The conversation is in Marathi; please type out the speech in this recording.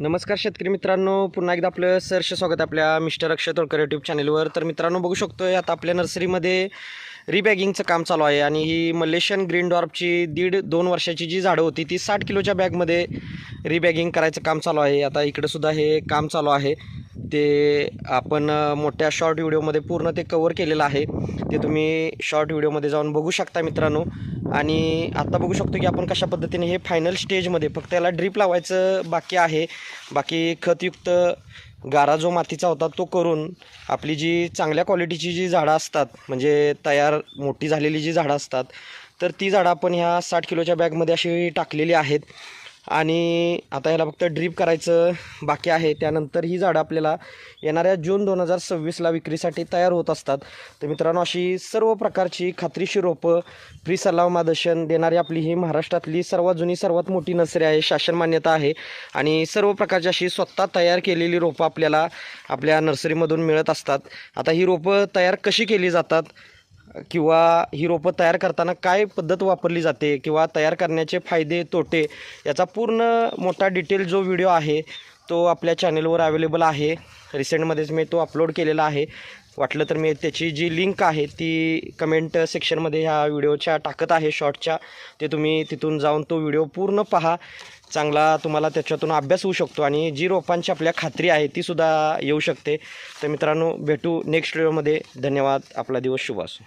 नमस्कार शेतकरी मित्रांनो पुन्हा एकदा आपलं सहर्ष स्वागत आपल्या मिस्टर अक्षय तोडकर यूट्यूब चॅनलवर तर मित्रांनो बघू शकतोय आता आपल्या नर्सरीमध्ये रिबॅगिंगचं काम चालू आहे आणि ही मलेशियन ग्रीन डॉर्पची दीड दोन वर्षाची जी झाडं होती ती साठ किलोच्या बॅगमध्ये रिबॅगिंग करायचं काम चालू आहे. आता इकडंसुद्धा हे काम चालू आहे. ते आपण मोठ्या शॉर्ट व्हिडिओमध्ये पूर्ण ते कवर केलेलं आहे. ते तुम्ही शॉर्ट व्हिडिओमध्ये जाऊन बघू शकता मित्रांनो. आणि आत्ता बघू शकतो की आपण कशा पद्धतीने हे फायनल स्टेजमध्ये फक्त याला ड्रीप लावायचं बाकी आहे. बाकी खतयुक्त गारा जो मातीचा होता तो करून आपली जी चांगल्या क्वालिटीची जी झाडं असतात म्हणजे तयार मोठी झालेली जी झाडं असतात तर ती झाडं आपण ह्या साठ किलोच्या बॅगमध्ये अशी टाकलेली आहेत. आणि आता ह्याला फक्त ड्रीप करायचं बाकी आहे. त्यानंतर ही झाडं आपल्याला येणाऱ्या जून दोन हजार सव्वीसला विक्रीसाठी तयार होत असतात. तर मित्रांनो अशी सर्व प्रकारची खात्रीशी रोपं फ्री सल्लाव मादर्शन देणारी आपली ही महाराष्ट्रातली सर्वात जुनी सर्वात मोठी नर्सरी आहे शासन मान्यता आहे. आणि सर्व प्रकारची अशी स्वतः तयार केलेली रोपं आपल्याला आपल्या नर्सरीमधून मिळत असतात. आता ही रोपं तयार कशी केली जातात? किंवा ही रोपं तयार करताना काय पद्धत वापरली जाते किंवा तयार करण्याचे फायदे तोटे याचा पूर्ण मोठा डिटेल जो व्हिडिओ आहे तो आपल्या चॅनलवर अवेलेबल आहे. रिसेंटमध्येच मी तो अपलोड केलेला आहे. वाटलं तर मी त्याची जी लिंक आहे ती कमेंट सेक्शनमध्ये ह्या व्हिडिओच्या टाकत आहे शॉर्टच्या. ते तुम्ही तिथून जाऊन तो व्हिडिओ पूर्ण पहा. चांगला तुम्हाला त्याच्यातून अभ्यास होऊ शकतो आणि जी रोपांची आपल्या खात्री आहे तीसुद्धा येऊ शकते. तर मित्रांनो भेटू नेक्स्ट व्हिडिओमध्ये धन्यवाद. आपला दिवस शुभ असो.